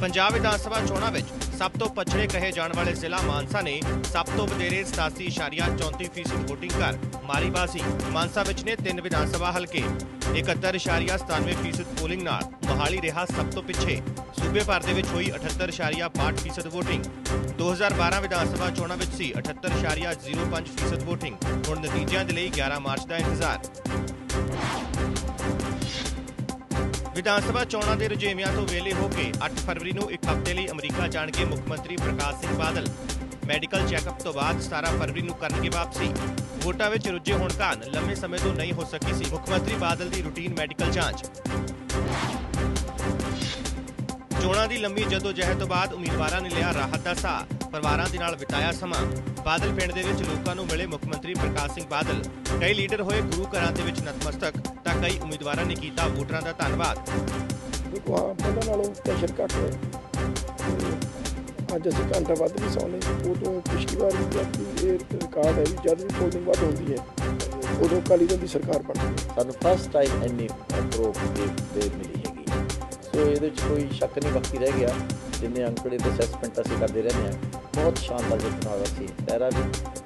ਪੰਜਾਬ ਵਿਧਾਨ ਸਭਾ ਚੋਣਾਂ ਵਿੱਚ ਸਭ ਤੋਂ ਪਛੜੇ ਕਹੇ ਜਾਣ ਵਾਲੇ ਜ਼ਿਲ੍ਹਾ ਮਾਨਸਾ ਨੇ ਸਭ ਤੋਂ ਵਧੇਰੇ 87.34% ਵੋਟਿੰਗ ਕਰ ਮਾਰੀ ਬਾਜ਼ੀ ਮਾਨਸਾ ਵਿੱਚ ਨੇ ਤਿੰਨ ਵਿਧਾਨ ਸਭਾ ਹਲਕੇ 71.97% ਪੋਲਿੰਗ ਨਾਲ ਮੋਹਾਲੀ ਰਿਹਾ ਸਭ ਤੋਂ ਪਿੱਛੇ। ਸੂਬੇ ਭਰ ਦੇ ਵਿੱਚ ਹੋਈ 78.62% VOTING 2012 ਵਿਧਾਨ ਸਭਾ ਚੋਣਾਂ ਵਿੱਚ ਸੀ 78.05% ਵੋਟਿੰਗ। ਹੁਣ ਨਤੀਜਿਆਂ ਦੇ ਲਈ 11 ਮਾਰਚ ਦਾ ਇੰਤਜ਼ਾਰ। ਵਿਧਾਨ ਸਭਾ ਚੋਣਾਂ ਦੇ ਰੁਝੇਵਿਆਂ ਤੋਂ ਵੇਲੇ ਹੋ ਕੇ 8 ਫਰਵਰੀ ਨੂੰ ਇੱਕ ਹਫ਼ਤੇ ਲਈ ਅਮਰੀਕਾ ਜਾਣਗੇ ਮੁੱਖ ਮੰਤਰੀ ਪ੍ਰਕਾਸ਼ ਸਿੰਘ ਬਾਦਲ। ਮੈਡੀਕਲ ਚੈੱਕਅਪ ਤੋਂ ਬਾਅਦ 17 ਫਰਵਰੀ ਨੂੰ ਕਰਨਗੇ ਵਾਪਸੀ। ਵੋਟਾਂ ਵਿੱਚ ਰੁੱਝੇ ਹੋਣ ਕਾਰਨ ਲੰਮੇ ਸਮੇਂ ਤੋਂ ਨਹੀਂ ਹੋ ਸਕੀ ਸੀ ਮੁੱਖ ਮੰਤਰੀ ਬਾਦਲ ਦੀ ਰੂਟੀਨ ਮੈਡੀਕਲ ਜਾਂਚ। ਚੋਣਾਂ ਦੀ ਲੰਮੀ ਜਦੋਜਹਿਦ ਤੋਂ ਬਾਅਦ ਉਮੀਦਵਾਰਾਂ ਨੇ ਲਿਆ ਰਾਹਤ ਦਾ ਸਾਹ। ਪਰਿਵਾਰਾਂ ਦੇ ਨਾਲ ਬਿਤਾਇਆ ਸਮਾਂ। ਬਾਦਲ ਪਿੰਡ ਦੇ ਵਿੱਚ ਲੋਕਾਂ ਨੂੰ ਮਿਲੇ ਮੁੱਖ ਮੰਤਰੀ ਪ੍ਰਕਾਸ਼ ਸਿੰਘ ਬਾਦਲ। ਕਈ ਲੀਡਰ ਹੋਏ ਗੁਰੂ ਘਰਾਂ ਦੇ ਵਿੱਚ ਨਤਮਸਤਕ ਤਾਂ ਕਈ ਉਮੀਦਵਾਰਾਂ ਨੇ ਕੀਤਾ ਵੋਟਰਾਂ ਦਾ ਧੰਨਵਾਦ। ਦੇਖੋ ਹਾਂ ਪਹਿਲਾਂ ਨਾਲੋਂ ਪ੍ਰੈਸ਼ਰ ਘੱਟ ਹੈ। ਤੇ ਅੱਜ ਅਸੀਂ ਘੰਟਾ ਵੱਧ ਵੀ ਸੌਂਦੇ ਉਹ ਤੋਂ ਪਿਛਲੀ ਵਾਰ ਵੀ ਇਹ ਰਿਕਾਰਡ ਹੈ ਵੀ ਜਦ ਵੀ ਪੋਲਿੰਗ ਵੱਧ ਹੁੰਦੀ ਹੈ ਉਦੋਂ ਦਲ ਦੀ ਸਰਕਾਰ ਬਣਦੀ ਹੈ। ਸਾਨੂੰ ਫਸਟ ਟਾਈਮ ਇੰਨੀ ਪ੍ਰੋਪ ਦੇ ਦੇ ਮਿਲੀ। ਹੈਗੀ ਇਹਦੇ ਵਿੱਚ ਕੋਈ ਸ਼ੱਕ ਨਹੀਂ, ਬਾਕੀ ਰਹਿ ਗਿਆ। ਜਿੰਨੇ ਅੰਕੜੇ ਤੇ ਅਸੈਸਮੈਂਟ ਅਸੀਂ ਕਰਦੇ ਰਹਿੰਦੇ ਹਾਂ, ਬਹੁਤ ਸ਼ਾਨਦਾਰ ਜਿੱਤ ਨਾਲ ਅਸੀਂ ਲਹਿਰਾ ਵੀ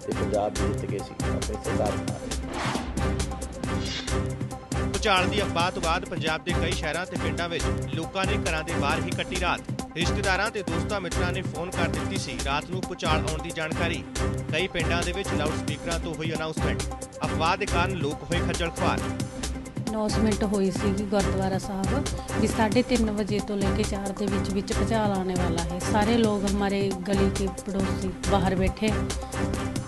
ਤੇ ਪੰਜਾਬ ਵੀ ਜਿੱਤ ਗਏ ਸੀ, ਆਪਣੀ ਸਰਕਾਰ ਬਣਾ ਰਹੇ ਦੀ ਅਫਵਾਹ ਤੋਂ ਬਾਅਦ ਪੰਜਾਬ ਦੇ ਕਈ ਸ਼ਹਿਰਾਂ ਤੇ ਪਿੰਡਾਂ ਵਿੱਚ ਲੋਕਾਂ ਨੇ ਘਰਾਂ ਦੇ ਬਾਹਰ ਹੀ ਕੱਟੀ ਰਾਤ। ਰਿਸ਼ਤੇਦਾਰਾਂ ਤੇ ਦੋਸਤਾਂ ਮਿੱਤਰਾਂ ਨੇ ਫੋਨ ਕਰ ਦਿੱਤੀ ਸੀ। ਰਾਤ ਨੂੰ ਭੁਚਾਲ ਆਉਣ ਦੀ ਜਾਣਕਾਰੀ। ਕਈ ਪਿੰਡਾਂ ਦੇ ਵਿੱਚ ਲਾਊਡ ਸਪੀਕਰਾਂ ਤੋਂ ਹੋਈ ਅਨਾਉਂਸਮੈਂਟ ਅਫਵਾਹ ਦੇ ਕਾਰਨ ਲੋਕ ਹੋਏ ਖੱਜਲ ਖੁਆਰ। ਅਨਾਉਂਸਮੈਂਟ ਹੋਈ ਸੀਗੀ ਗੁਰਦੁਆਰਾ ਸਾਹਿਬ ਵੀ 3:30 ਵਜੇ ਤੋਂ ਲੈ ਕੇ 4 ਦੇ ਵਿੱਚ ਵਿੱਚ ਭੁਚਾਲ ਆਉਣੇ ਵਾਲਾ ਹੈ। ਸਾਰੇ ਲੋਕ ਹਮਾਰੇ ਗਲੀ ਦੇ ਪੜੋਸੀ ਬਾਹਰ ਬੈਠੇ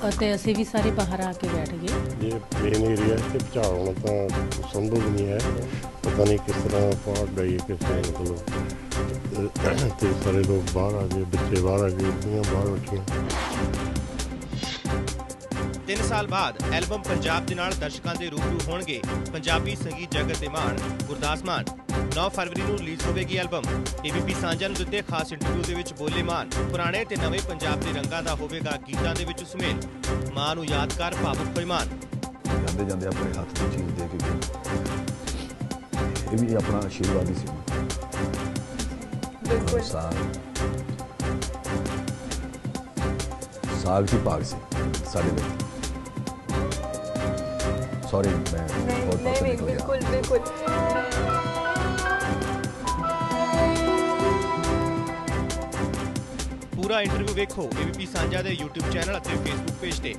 ਅਤੇ ਅਸੀਂ ਵੀ ਸਾਰੇ ਬਾਹਰ ਆ ਕੇ ਬੈਠ ਗਏ। ਇਹ ਪਲੇਨ ਏਰੀਆ ਤੇ ਭੁਚਾਲ ਹੋਣਾ ਤਾਂ ਸੰਭਵ ਨਹੀਂ ਹੈ। ਪਤਾ ਨਹੀਂ ਕਿਸ ਤਰ੍ਹਾਂ ਪਹਾੜ ਗਈ ਕਿਸ ਤਰ੍ਹਾਂ ਮਤਲਬ ਤੇ ਸਾਰੇ ਲੋਕ ਬਾਹਰ ਆ ਗਏ, ਬੱਚੇ ਬਾਹਰ ਆ ਗਏ ਬਾਹਰ ਉੱਠੀਆਂ 3 ਸਾਲ ਬਾਅਦ ਐਲਬਮ ਪੰਜਾਬ ਦੇ ਨਾਲ ਦਰਸ਼ਕਾਂ ਦੇ ਰੂਬਰੂ ਹੋਣਗੇ। ਪੰਜਾਬੀ ਸੰਗੀਤ ਜਗਤ ਦੇ ਮਾਣ ਗੁਰਦਾਸ ਮਾਨ। 9 ਫਰਵਰੀ ਨੂੰ ਰਿਲੀਜ਼ ਹੋਵੇਗੀ ਐਲਬਮ। ਏਬੀਪੀ ਸਾਂਝਾ ਨੂੰ ਦਿੱਤੇ ਖਾਸ ਇੰਟਰਵਿਊ ਦੇ ਵਿੱਚ ਬੋਲੇ ਮਾਨ। ਪੁਰਾਣੇ ਤੇ ਨਵੇਂ ਪੰਜਾਬ ਦੇ ਰੰਗਾਂ ਦਾ ਹੋਵੇਗਾ ਗੀਤਾਂ ਦੇ ਵਿੱਚ ਸੁਮੇਲ। ਮਾਂ ਨੂੰ ਯਾਦਕਾਰ ਭਾਵੁਕ ਹੋਏ ਮਾਨ ਜਾਂਦੇ ਜਾਂਦੇ ਆਪਣੇ ਹੱਥ ਦੀ ਚੀਜ਼ ਦੇ ਕੇ ਇਹ ਵੀ ਆਪਣਾ ਆਸ਼ੀਰਵਾਦ ਹੀ ਸੀ। ਬਿਲਕੁਲ। ਸਾਗ ਸਾਗ ਦੀ ਭਾਗ ਸੀ ਸਾਡੇ ਲਈ ਪੂਰਾ ਇੰਟਰਵਿਊ ਵੇਖੋ ਏਬੀਪੀ ਸਾਂਝਾ ਦੇ YouTube ਚੈਨਲ ਅਤੇ Facebook ਪੇਜ ਤੇ।